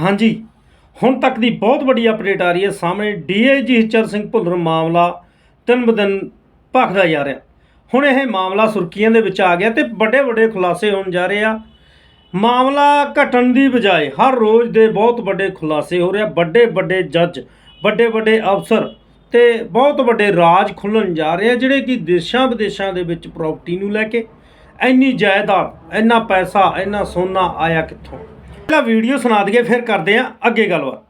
ਹਾਂਜੀ, ਹੁਣ ਤੱਕ ਦੀ ਬਹੁਤ ਵੱਡੀ ਅਪਡੇਟ ਆ ਰਹੀ ਹੈ। ਸਾਹਮਣੇ ਡੀਆਈਜੀ ਹਿਚਰ ਸਿੰਘ ਭੁੱਲਰ ਮਾਮਲਾ ਤਿੰਨ ਬ ਦਿਨ ਭਖਦਾ ਜਾ ਰਿਹਾ। ਹੁਣ ਇਹ ਮਾਮਲਾ ਸੁਰਖੀਆਂ ਦੇ ਵਿੱਚ ਆ ਗਿਆ ਤੇ ਵੱਡੇ ਵੱਡੇ ਖੁਲਾਸੇ ਹੋਣ ਜਾ ਰਹੇ ਆ। ਮਾਮਲਾ ਘਟਣ ਦੀ ਬਜਾਏ ਹਰ ਰੋਜ਼ ਦੇ ਬਹੁਤ ਵੱਡੇ ਖੁਲਾਸੇ ਹੋ ਰਿਹਾ ਵੱਡੇ ਵੱਡੇ ਜੱਜ ਵੱਡੇ ਵੱਡੇ ਅਫਸਰ ਤੇ ਬਹੁਤ ਵੱਡੇ ਰਾਜ ਖੁੱਲਣ ਜਾ ਰਹੇ ਆ, ਜਿਹੜੇ ਕਿ ਦੇਸ਼ਾਂ ਵਿਦੇਸ਼ਾਂ ਦੇ ਵਿੱਚ ਪ੍ਰਾਪਰਟੀ ਨੂੰ ਲੈ ਕੇ ਇੰਨੀ ਜਾਇਦਾਦ, ਇੰਨਾ ਪੈਸਾ, ਇੰਨਾ ਸੋਨਾ ਆਇਆ ਕਿੱਥੋਂ? ਪਹਿਲਾਂ ਵੀਡੀਓ ਸੁਣਾ ਦਈਏ, ਫਿਰ ਕਰਦੇ ਆ ਅੱਗੇ ਗੱਲਬਾਤ।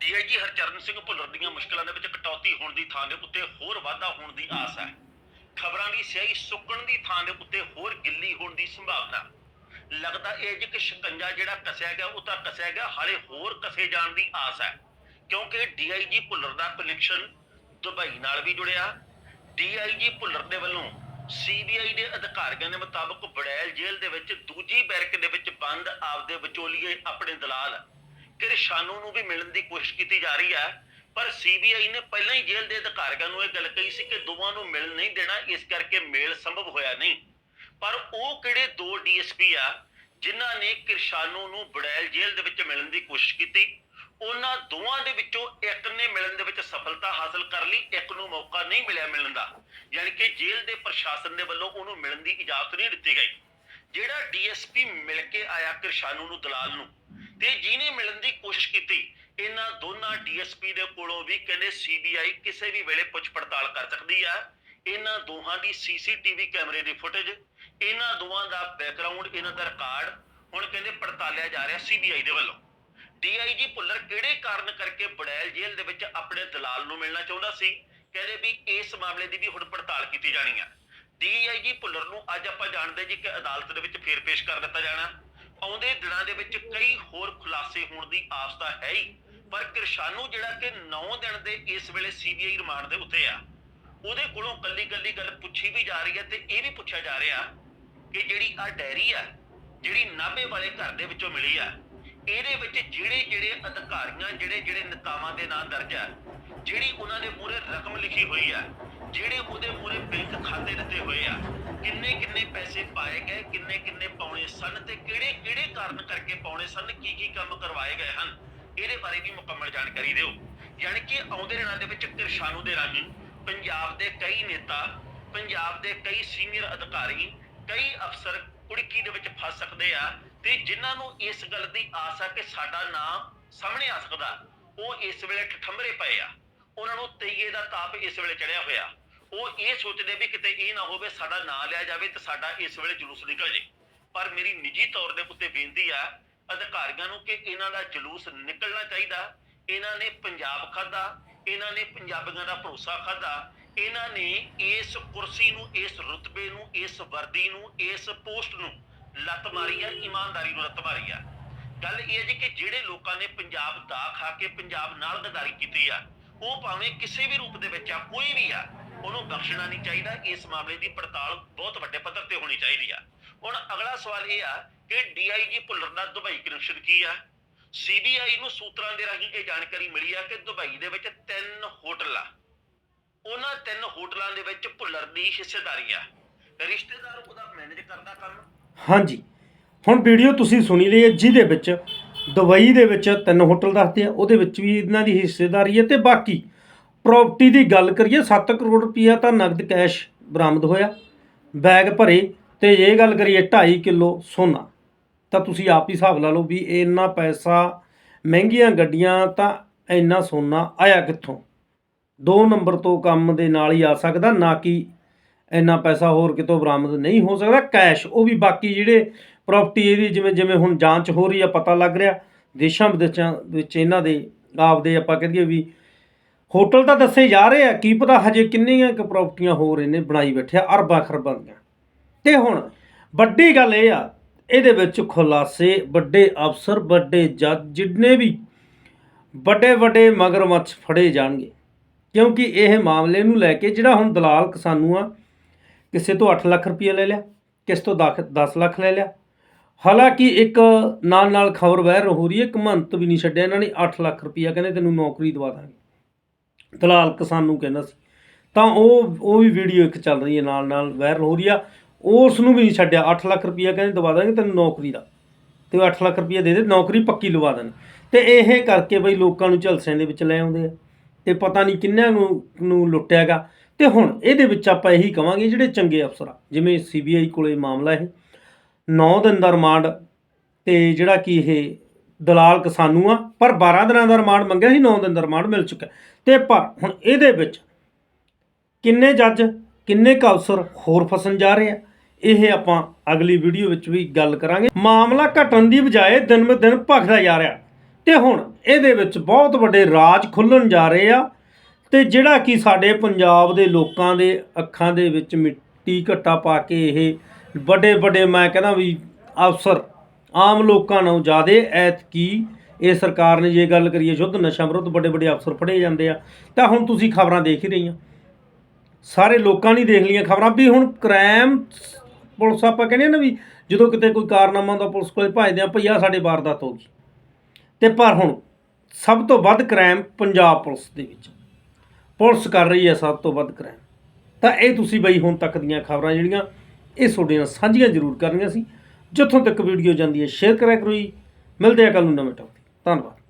ਡੀਆਈਜੀ ਹਰਚਰਨ ਸਿੰਘ ਭੁੱਲਰ ਦੀਆਂ ਮੁਸ਼ਕਲਾਂ ਦੇ ਵਿੱਚ ਕਟੌਤੀ ਹੋਣ ਦੀ ਥਾਂ ਦੇ ਉੱਤੇ ਹੋਰ ਵਾਧਾ ਹੋਣ ਦੀ ਆਸ ਹੈ। ਖਬਰਾਂ ਦੀ ਸਿਆਹੀ ਸੁੱਕਣ ਦੀ ਥਾਂ ਦੇ ਉੱਤੇ ਹੋਰ ਗਿੱਲੀ ਹੋਣ ਦੀ ਸੰਭਾਵਨਾ। ਲੱਗਦਾ ਇਹ ਜੀ ਕਿ ਸ਼ਿਕੰਜਾ ਜਿਹੜਾ ਕੱਸਿਆ ਗਿਆ, ਉਹ ਤਾਂ ਕੱਸਿਆ ਗਿਆ, ਹਾਲੇ ਹੋਰ ਕਸੇ ਜਾਣ ਦੀ ਆਸ ਹੈ। ਕਿਉਂਕਿ ਡੀਆਈਜੀ ਭੁੱਲਰ ਦਾ ਕਨੈਕਸ਼ਨ ਦੁਬਈ ਨਾਲ ਵੀ ਜੁੜਿਆ। ਡੀਆਈਜੀ ਭੁੱਲਰ ਦੇ ਵੱਲੋਂ ਸੀਬੀਆਈ ਦੇ ਅਧਿਕਾਰੀਆਂ ਦੇ ਮੁਤਾਬਕ ਬੜੈਲ ਜੇਲ੍ਹ ਦੇ ਵਿੱਚ ਦੂਜੀ ਬੈਰਕ ਦੇ ਵਿੱਚ ਬੰਦ ਆਪਦੇ ਵਿਚੋਲੀਏ ਆਪਣੇ ਦਲਾਲ। ਕਿਰਸ਼ਾਨੂ ਨੂੰ ਵੀ ਮਿਲਣ ਦੀ ਕੋਸ਼ਿਸ਼ ਕੀਤੀ ਜਾ ਰਹੀ ਹੈ, ਪਰ ਸੀਬੀਆਈ ਨੇ ਪਹਿਲਾਂ ਹੀ ਜੇਲ੍ਹ ਦੇ ਅਧਿਕਾਰੀਆਂ ਨੂੰ ਇਹ ਗੱਲ ਕਹੀ ਸੀ ਕਿ ਦੋਵਾਂ ਨੂੰ ਮਿਲ ਨਹੀਂ ਦੇਣਾ, ਇਸ ਕਰਕੇ ਮੇਲ ਸੰਭਵ ਹੋਇਆ ਨਹੀਂ। ਪਰ ਉਹ ਕਿਹੜੇ ਦੋ ਡੀਐਸਪੀ ਆ, ਜਿਨ੍ਹਾਂ ਨੇ ਕਿਰਸ਼ਾਨੂ ਨੂੰ ਬੜੈਲ ਜੇਲ੍ਹ ਦੇ ਵਿੱਚ ਮਿਲਣ ਦੀ ਕੋਸ਼ਿਸ਼ ਕੀਤੀ ਉਹਨਾਂ ਦੋਵਾਂ ਦੇ ਵਿੱਚੋਂ ਇੱਕ ਨੇ ਮਿਲਣ ਦੇ ਵਿੱਚ ਸਫਲਤਾ ਹਾਸਲ ਕਰ ਲਈ, ਇੱਕ ਨੂੰ ਮੌਕਾ ਨਹੀਂ ਮਿਲਿਆ ਮਿਲਣ ਦਾ। ਯਾਨੀ ਕਿ ਜੇਲ੍ਹ ਦੇ ਪ੍ਰਸ਼ਾਸਨ ਦੇ ਵੱਲੋਂ ਉਹਨੂੰ ਮਿਲਣ ਦੀ ਇਜਾਜ਼ਤ ਨਹੀਂ ਦਿੱਤੀ ਗਈ। ਜਿਹੜਾ ਡੀਐਸਪੀ ਮਿਲ ਕੇ ਆਇਆ ਕਿਰਸ਼ਾਨੂ ਨੂੰ, ਦਲਾਲ ਨੂੰ, ਤੇ ਜਿਹਨੇ ਮਿਲਣ ਦੀ ਕੋਸ਼ਿਸ਼ ਕੀਤੀ, ਇਹਨਾਂ ਦੋਨਾਂ ਡੀਐਸਪੀ ਦੇ ਕੋਲੋਂ ਵੀ ਕਹਿੰਦੇ ਸੀਬੀਆਈ ਕਿਸੇ ਵੀ ਵੇਲੇ ਪੁੱਛ ਪੜਤਾਲ ਕਰ ਸਕਦੀ ਆ। ਇਹਨਾਂ ਦੋਹਾਂ ਦੀ ਸੀਸੀਟੀਵੀ ਕੈਮਰੇ ਦੀ ਫੁਟੇਜ, ਇਹਨਾਂ ਦੋਵਾਂ ਦਾ ਬੈਕਗ੍ਰਾਉਂਡ, ਇਹਨਾਂ ਦਾ ਰਿਕਾਰਡ, ਹੁਣ ਕਹਿੰਦੇ ਪੜਤਾਲਿਆ ਜਾ ਰਿਹਾ ਸੀਬੀਆਈ ਦੇ ਵੱਲੋਂ। ਡੀਆਈਜੀ ਭੁੱਲਰ ਕਿਹੜੇ ਕਾਰਨ ਕਰਕੇ ਬੜੈਲ ਜੇਲ੍ਹ ਦੇ ਵਿੱਚ ਆਪਣੇ ਦਲਾਲ ਨੂੰ ਮਿਲਣਾ ਚਾਹੁੰਦਾ ਸੀ? ਕਹਿੰਦੇ ਵੀ ਇਸ ਮਾਮਲੇ ਦੀ ਵੀ ਹੁਣ ਪੜਤਾਲ ਕੀਤੀ ਜਾਣੀ ਆ। ਡੀਆਈਜੀ ਭੁੱਲਰ ਨੂੰ ਅੱਜ ਆਪਾਂ ਜਾਣਦੇ ਜੀ ਕਿ ਅਦਾਲਤ ਦੇ ਵਿੱਚ ਫੇਰ ਪੇਸ਼ ਕਰ ਦਿੱਤਾ ਜਾਣਾ। ਆਉਂਦੇ ਦਿਨਾਂ ਦੇ ਵਿੱਚ ਕਈ ਹੋਰ ਖੁਲਾਸੇ ਹੋਣ ਦੀ ਆਸ ਤਾਂ ਹੈ ਹੀ, ਪਰ ਕਿਰਸ਼ਾਨੂ ਜਿਹੜਾ ਕਿ 9 ਦਿਨ ਦੇ ਇਸ ਵੇਲੇ ਸੀਬੀਆਈ ਰਿਮਾਂਡ ਦੇ ਉੱਤੇ ਆ, ਉਹਦੇ ਕੋਲੋਂ ਕੱਲੀ ਕੱਲੀ ਗੱਲ ਪੁੱਛੀ ਵੀ ਜਾ ਰਹੀ ਹੈ ਤੇ ਇਹ ਵੀ ਪੁੱਛਿਆ ਜਾ ਰਿਹਾ ਕਿ ਜਿਹੜੀ ਆ ਡੈਰੀ ਆ, ਜਿਹੜੀ ਨਾਭੇ ਵਾਲੇ ਘਰ ਦੇ ਵਿੱਚੋਂ ਮਿਲੀ ਆ ਇਹਦੇ ਵਿੱਚ ਜਿਹੜੇ ਜਿਹੜੇ ਅਧਿਕਾਰੀਆਂ, ਜਿਹੜੇ ਜਿਹੜੇ ਨੇਤਾਵਾਂ ਦੇ ਨਾਂ ਦਰਜ ਹੈ ਜਿਹੜੀ ਉਹਨਾਂ ਦੇ ਮੂਰੇ ਰਕਮ ਲਿਖੀ ਹੋਈ ਆ, ਜਿਹੜੇ ਉਹਦੇ ਮੂਰੇ ਬੈਂਕ ਖਾਤੇ ਦਿੱਤੇ ਹੋਏ ਆ, ਕਿੰਨੇ ਕਿੰਨੇ ਪੈਸੇ ਪਾਏ ਗਏ, ਕਿੰਨੇ ਕਿੰਨੇ ਪਾਉਣੇ ਸਨ ਤੇ ਕਿਹੜੇ ਕਿਹੜੇ ਕਾਰਨ ਕਰਕੇ ਪਾਉਣੇ ਸਨ, ਕੀ ਕੀ ਕੰਮ ਕਰਵਾਏ ਗਏ ਹਨ, ਇਹਦੇ ਬਾਰੇ ਵੀ ਮੁਕੰਮਲ ਜਾਣਕਾਰੀ ਦਿਓ। ਯਾਨੀ ਕਿ ਆਉਂਦੇ ਦਿਨਾਂ ਦੇ ਵਿੱਚ ਕਿਰਸ਼ਾਨੂ ਦੇ ਰਾਹੀਂ ਪੰਜਾਬ ਦੇ ਕਈ ਨੇਤਾ, ਪੰਜਾਬ ਦੇ ਕਈ ਸੀਨੀਅਰ ਅਧਿਕਾਰੀ, ਕਈ ਅਫਸਰ ਕੁੜਕੀ ਦੇ ਵਿੱਚ ਫਸ ਸਕਦੇ ਆ ਤੇ ਜਿਨ੍ਹਾਂ ਨੂੰ ਇਸ ਗੱਲ ਦੀ ਆਸ ਆ ਕਿ ਸਾਡਾ ਨਾਮ ਸਾਹਮਣੇ ਆ ਸਕਦਾ, ਉਹ ਇਸ ਵੇਲੇ ਠਠੰਬਰੇ ਪਏ ਆ। ਉਹਨਾਂ ਨੂੰ ਤਈਏ ਦਾ ਤਾਪ ਇਸ ਵੇਲੇ ਚੜਿਆ ਹੋਇਆ। ਉਹ ਇਹ ਸੋਚਦੇ ਵੀ ਕਿਤੇ ਇਹ ਨਾ ਹੋਵੇ, ਸਾਡਾ ਨਾਂ ਲਿਆ ਜਾਵੇ ਤੇ ਸਾਡਾ ਇਸ ਵੇਲੇ ਜਲੂਸ ਨਿਕਲ ਜੇ। ਪਰ ਮੇਰੀ ਨਿੱਜੀ ਤੌਰ ਦੇ ਉੱਤੇ ਬੇਨਤੀ ਆ ਅਧਿਕਾਰੀਆਂ ਨੂੰ ਕਿ ਇਹਨਾਂ ਦਾ ਜਲੂਸ ਨਿਕਲਣਾ ਚਾਹੀਦਾ। ਇਹਨਾਂ ਨੇ ਪੰਜਾਬ ਖਾਦਾ ਇਹਨਾਂ ਨੇ ਪੰਜਾਬੀਆਂ ਦਾ ਭਰੋਸਾ ਖਾਦਾ ਇਹਨਾਂ ਨੇ ਇਸ ਕੁਰਸੀ ਨੂੰ, ਇਸ ਰੁਤਬੇ ਨੂੰ, ਇਸ ਵਰਦੀ ਨੂੰ, ਇਸ ਪੋਸਟ ਨੂੰ ਲੱਤ ਮਾਰੀ ਆ, ਇਮਾਨਦਾਰੀ ਨੂੰ ਲੱਤ ਮਾਰੀ ਆ। ਗੱਲ ਇਹ ਹੈ ਜੀ ਕਿ ਜਿਹੜੇ ਲੋਕਾਂ ਨੇ ਪੰਜਾਬ ਦਾ ਖਾ ਕੇ ਪੰਜਾਬ ਨਾਲ ਗਦਾਰੀ ਕੀਤੀ ਆ, ਉਹ ਭਾਵੇਂ ਕਿਸੇ ਵੀ ਰੂਪ ਦੇ ਵਿੱਚ ਆ, ਕੋਈ ਵੀ ਆ, ਉਹਨੂੰ ਬਖਸ਼ਣਾ ਨਹੀਂ ਚਾਹੀਦਾ। ਇਸ ਮਾਮਲੇ ਦੀ ਪੜਤਾਲ ਬਹੁਤ ਵੱਡੇ ਪੱਧਰ ਤੇ ਹੋਣੀ ਚਾਹੀਦੀ ਆ। ਹੁਣ ਅਗਲਾ ਸਵਾਲ ਇਹ ਆ ਕਿ ਡੀਆਈਜੀ ਭੁੱਲਰ ਦਾ ਦੁਬਈ ਕਨੈਕਸ਼ਨ ਕੀ ਆ? ਸੀਬੀਆਈ ਨੂੰ ਸੂਤਰਾਂ ਦੇ ਰਾਹੀਂ ਇਹ ਜਾਣਕਾਰੀ ਮਿਲੀ ਆ ਕਿ ਦੁਬਈ ਦੇ ਵਿੱਚ ਤਿੰਨ ਹੋਟਲ ਆ ਉਹਨਾਂ ਤਿੰਨ ਹੋਟਲਾਂ ਦੇ ਵਿੱਚ ਭੁੱਲਰ ਦੀ ਹਿੱਸੇਦਾਰੀ ਆ। ਰਿਸ਼ਤੇਦਾਰ ਉਹਦਾ ਮੈਨੇਜ ਕਰਦਾ ਕੰਮ ਹਾਂਜੀ। ਹੁਣ ਵੀਡੀਓ ਤੁਸੀਂ ਸੁਣੀ ਲਈ ਹੈ, ਜਿਹਦੇ ਵਿੱਚ ਦੁਬਈ ਦੇ ਵਿੱਚ ਤਿੰਨ ਹੋਟਲ ਦੱਸਦੇ ਆ, ਉਹਦੇ ਵਿੱਚ ਵੀ ਇਹਨਾਂ ਦੀ ਹਿੱਸੇਦਾਰੀ ਹੈ ਤੇ ਬਾਕੀ ਪ੍ਰਾਪਰਟੀ ਦੀ ਗੱਲ ਕਰੀਏ 7 ਕਰੋੜ ਰੁਪਈਆ ਤਾਂ ਨਗਦ ਕੈਸ਼ ਬਰਾਮਦ ਹੋਇਆ। ਬੈਗ ਭਰੇ ਤੇ ਇਹ ਗੱਲ ਕਰੀਏ 2.5 ਕਿਲੋ ਸੋਨਾ। ਤਾਂ ਤੁਸੀਂ ਆਪ ਹੀ ਹਿਸਾਬ ਲਾ ਲਓ ਵੀ ਇੰਨਾ ਪੈਸਾ, ਮਹਿੰਗੀਆਂ ਗੱਡੀਆਂ, ਤਾਂ ਇੰਨਾ ਸੋਨਾ ਆਇਆ ਕਿੱਥੋਂ? ਦੋ ਨੰਬਰ ਤੋਂ ਕੰਮ ਦੇ ਨਾਲ ਹੀ ਆ ਸਕਦਾ, ਨਾ ਕਿ ਇੰਨਾ ਪੈਸਾ ਹੋਰ ਕਿਤੋਂ ਬਰਾਮਦ ਨਹੀਂ ਹੋ ਸਕਦਾ। ਕੈਸ਼, ਉਹ ਵੀ ਬਾਕੀ ਜਿਹੜੇ ਪ੍ਰਾਪਰਟੀ ਇਹਦੀ ਜਿਵੇਂ ਜਿਵੇਂ ਹੁਣ ਜਾਂਚ ਹੋ ਰਹੀ ਆ, ਪਤਾ ਲੱਗ ਰਿਹਾ। ਦੇਸ਼ਾਂ ਵਿਦੇਸ਼ਾਂ ਵਿੱਚ ਇਹਨਾਂ ਦੇ ਆਪਦੇ ਆਪਾਂ ਕਹਦੇ ਵੀ ਹੋਟਲ ਤਾਂ ਦੱਸੇ ਜਾ ਰਹੇ ਆ, ਕੀ ਪਤਾ ਹਜੇ ਕਿੰਨੀਆਂ ਕੁ ਪ੍ਰਾਪਰਟੀਆਂ ਹੋਰ ਇਹਨੇ ਬਣਾਈ ਬੈਠਿਆ ਅਰਬਾਂ ਖਰਬਾਂ ਦੀਆਂ। ਤੇ ਹੁਣ ਵੱਡੀ ਗੱਲ ਇਹ ਆ, ਇਹਦੇ ਵਿੱਚ ਖੁਲਾਸੇ, ਵੱਡੇ ਅਫਸਰ, ਵੱਡੇ ਜੱਜ ਜਿੰਨੇ ਵੀ ਵੱਡੇ ਵੱਡੇ ਮਗਰਮੱਛ ਫੜੇ ਜਾਣਗੇ। ਕਿਉਂਕਿ ਇਹ ਮਾਮਲੇ ਨੂੰ ਲੈ ਕੇ ਜਿਹੜਾ ਹੁਣ ਦਲਾਲ ਕਿਸਾਨੂ ਆ ਕਿਸੇ ਤੋਂ 8 ਲੱਖ ਰੁਪਏ ਲੈ ਲਿਆ, ਕਿਸ ਤੋਂ 10 ਲੱਖ ਲੈ ਲਿਆ। ਹਾਲਾਂਕਿ ਇੱਕ ਨਾਲ ਨਾਲ ਖਬਰ ਵਾਇਰਲ ਹੋ ਰਹੀ ਹੈ ਕਮੰਤ ਵੀ ਨਹੀਂ ਛੱਡਿਆ ਇਹਨਾਂ ਨੇ 8 ਲੱਖ ਰੁਪਇਆ ਕਹਿੰਦੇ ਤੈਨੂੰ ਨੌਕਰੀ ਦਵਾ ਦਾਂਗੇ। ਦਲਾਲ ਨੂੰ ਕਹਿੰਦਾ ਸੀ। ਤਾਂ ਉਹ ਉਹ ਵੀ ਵੀਡੀਓ ਇੱਕ ਚੱਲ ਰਹੀ ਹੈ ਨਾਲ ਨਾਲ ਵਾਇਰਲ ਹੋ ਰਹੀ ਆ। ਉਸ ਨੂੰ ਵੀ ਨਹੀਂ ਛੱਡਿਆ 8 ਲੱਖ ਰੁਪਇਆ ਕਹਿੰਦੇ ਦਵਾ ਦਾਂਗੇ, ਤੈਨੂੰ ਨੌਕਰੀ ਦਾ। ਤੇ ਉਹ 8 ਲੱਖ ਰੁਪਏ ਦੇ ਦੇ, ਨੌਕਰੀ ਪੱਕੀ ਲਵਾ ਦੇਣ। ਤੇ ਇਹ ਕਰਕੇ ਬਈ ਲੋਕਾਂ ਨੂੰ ਝਲਸਿਆਂ ਦੇ ਵਿੱਚ ਲੈ ਆਉਂਦੇ ਆ। ਤੇ ਪਤਾ ਨਹੀਂ ਕਿੰਨਿਆਂ ਨੂੰ ਨੂੰ ਲੁੱਟਿਆਗਾ। ਤੇ ਹੁਣ ਇਹਦੇ ਵਿੱਚ ਆਪਾਂ ਇਹੀ ਕਵਾਂਗੇ ਜਿਹੜੇ ਚੰਗੇ ਅਫਸਰ ਆ, ਜਿਵੇਂ ਸੀਬੀਆਈ ਕੋਲੇ ਮਾਮਲਾ ਇਹ। 9 ਦਿਨ ਦਾ ਰਿਮਾਂਡ ਤੇ ਜਿਹੜਾ ਕਿ ਇਹ ਦਲਾਲ ਕਿਸਾਨੂ ਆ, ਪਰ 12 ਦਿਨਾਂ ਦਾ ਰਿਮਾਂਡ ਮੰਗਿਆ ਸੀ 9 ਦਿਨ ਦਾ ਰਿਮਾਂਡ ਮਿਲ ਚੁੱਕਾ। ਤੇ ਪਰ ਹੁਣ ਇਹਦੇ ਵਿੱਚ ਕਿੰਨੇ ਜੱਜ, ਕਿੰਨੇ ਕੁ ਅਫਸਰ ਹੋਰ ਫਸਣ ਜਾ ਰਹੇ ਆ, ਇਹ ਆਪਾਂ ਅਗਲੀ ਵੀਡੀਓ ਵਿੱਚ ਵੀ ਗੱਲ ਕਰਾਂਗੇ। ਮਾਮਲਾ ਘਟਣ ਦੀ ਬਜਾਏ ਦਿਨ ਬ ਦਿਨ ਭਖਦਾ ਜਾ ਰਿਹਾ। ਤੇ ਹੁਣ ਇਹਦੇ ਵਿੱਚ ਬਹੁਤ ਵੱਡੇ ਰਾਜ ਖੁੱਲਣ ਜਾ ਰਹੇ ਆ। ਤੇ ਜਿਹੜਾ ਕਿ ਸਾਡੇ ਪੰਜਾਬ ਦੇ ਲੋਕਾਂ ਦੇ ਅੱਖਾਂ ਦੇ ਵਿੱਚ ਮਿੱਟੀ ਘੱਟਾ ਪਾ ਕੇ ਇਹ ਵੱਡੇ ਵੱਡੇ ਮੈਂ ਕਹਿੰਦਾ ਵੀ ਅਫਸਰ ਆਮ ਲੋਕਾਂ ਨੂੰ ਜ਼ਿਆਦੇ ਐਤਕੀ ਇਹ ਸਰਕਾਰ ਨੇ ਜੇ ਗੱਲ ਕਰੀਏ ਸ਼ੁੱਧ ਨਸ਼ਾ ਵਿਰੁੱਧ ਵੱਡੇ ਵੱਡੇ ਅਫਸਰ ਫੜੇ ਜਾਂਦੇ ਆ, ਤਾਂ ਹੁਣ ਤੁਸੀਂ ਖਬਰਾਂ ਦੇਖ ਹੀ ਰਹੀਆਂ ਸਾਰੇ ਲੋਕਾਂ ਨੇ ਦੇਖ ਲਈਆਂ ਖਬਰਾਂ ਵੀ ਹੁਣ ਕ੍ਰਾਈਮ ਪੁਲਿਸ ਆਪਾਂ ਕਹਿੰਦੇ ਆ ਨਾ ਵੀ ਜਦੋਂ ਕਿਤੇ ਕੋਈ ਕਾਰਨਾਮਾ ਹੁੰਦਾ ਪੁਲਿਸ ਕੋਲੇ ਭਜਦੇ ਆ ਭਈ ਆਹ ਸਾਡੇ ਵਾਰਦਾਤ ਹੋ ਗਈ। ਤੇ ਪਰ ਹੁਣ ਸਭ ਤੋਂ ਵੱਧ ਕ੍ਰਾਈਮ ਪੰਜਾਬ ਪੁਲਿਸ ਦੇ ਵਿੱਚ ਪੁਲਿਸ ਕਰ ਰਹੀ ਹੈ ਸਭ ਤੋਂ ਵੱਧ ਕ੍ਰਾਈਮ। ਤਾਂ ਇਹ ਤੁਸੀਂ ਬਈ ਹੁਣ ਤੱਕ ਦੀਆਂ ਖਬਰਾਂ ਜਿਹੜੀਆਂ, ਇਹ ਤੁਹਾਡੇ ਨਾਲ ਸਾਂਝੀਆਂ ਜ਼ਰੂਰ ਕਰਨੀਆਂ ਸੀ। ਜਿੱਥੋਂ ਤੱਕ ਵੀਡੀਓ ਜਾਂਦੀ ਹੈ ਸ਼ੇਅਰ ਕਰਿਆ ਕਰੋ ਜੀ। ਮਿਲਦੇ ਆ ਕੱਲ ਨੂੰ ਨਵੇਂ ਟੌਪਿਕ ਧੰਨਵਾਦ।